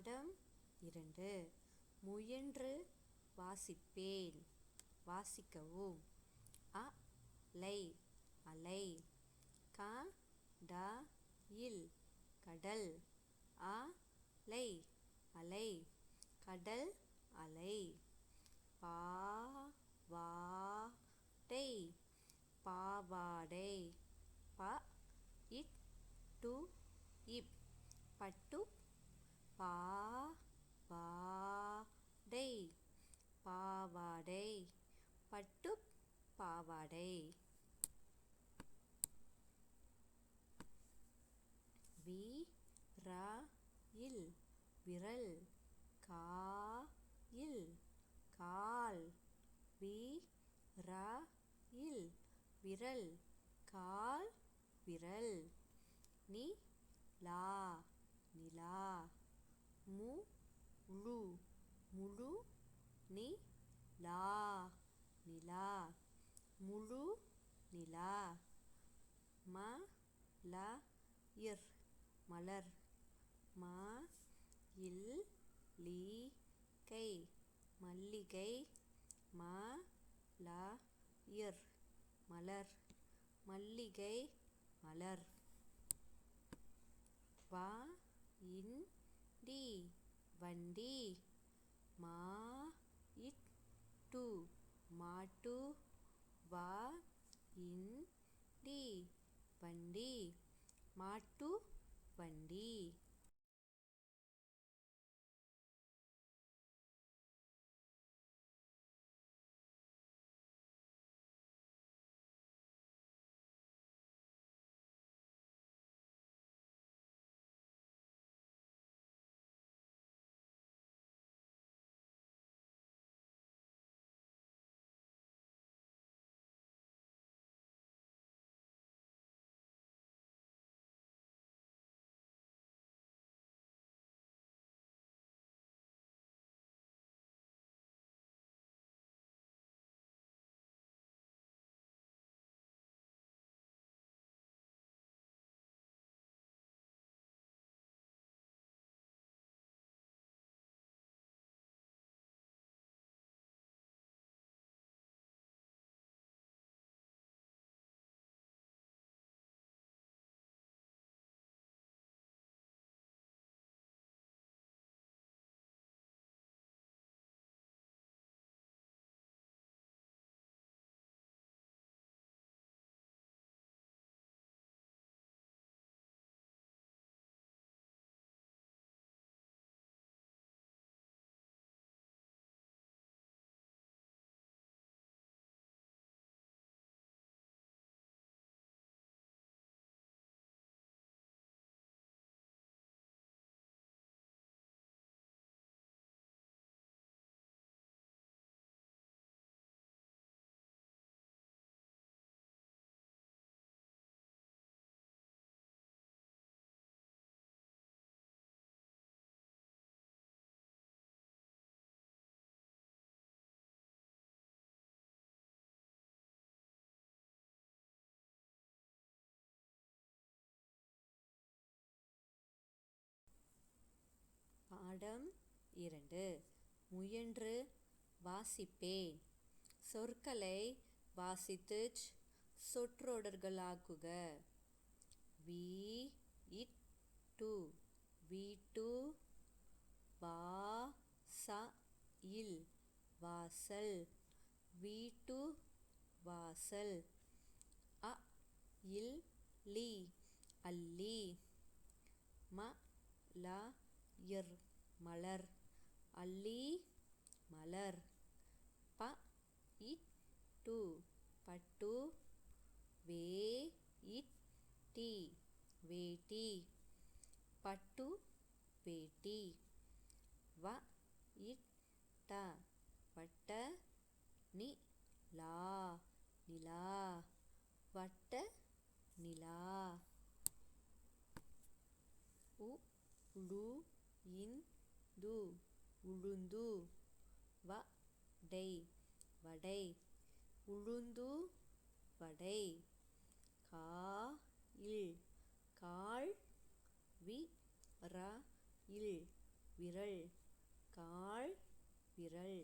பாடம் இரண்டு. முயன்று வாசிப்பேன். வாசிக்கவும். அ லை அலை. கா டா இல். கடல். அ லை அலை. கடல் அலை. பா வா டை. பாவாடை. ப இட் டு இப். பட்டு பா வா டை பாவாடை. பட்டு பாவாடை. வி ர இல் விரல் கா இல் கால். வி ர இல் விரல் கால் விரல். நி லா நிலா. ழு முழு நி லா நிலா. முழு நிலா. ம ல இர் மலர். ம இல் லி கை. மல்லிகை. ம ல இர் மலர். மல்லிகை மலர். வா இன் டி. வண்டி மா இட் டு மாட்டு வ இன் டி வண்டி மாட்டு பாடம் இரண்டு. முயன்று வாசிப்பேன். சொற்களை வாசித்துச் சொற்றொடர்களாக்குக. வி இட் டு. வீட்டு வா ச இல். வாசல். வீட்டு வாசல். அ இல் லி. அல்லி. ம ல இர் மலர். அல்லி மலர். ப இட் டு. பட்டு வே இட் டி. வேட்டி. பட்டு வேட்டி. வ இட் ட. வட்ட நி லா. நிலா. வட்ட நிலா. உ ழு இன் து உழுந்து வ டை வடை. உழுந்து வடை. கா இல். கால் வி ர இல். விரல். கால் விரல்.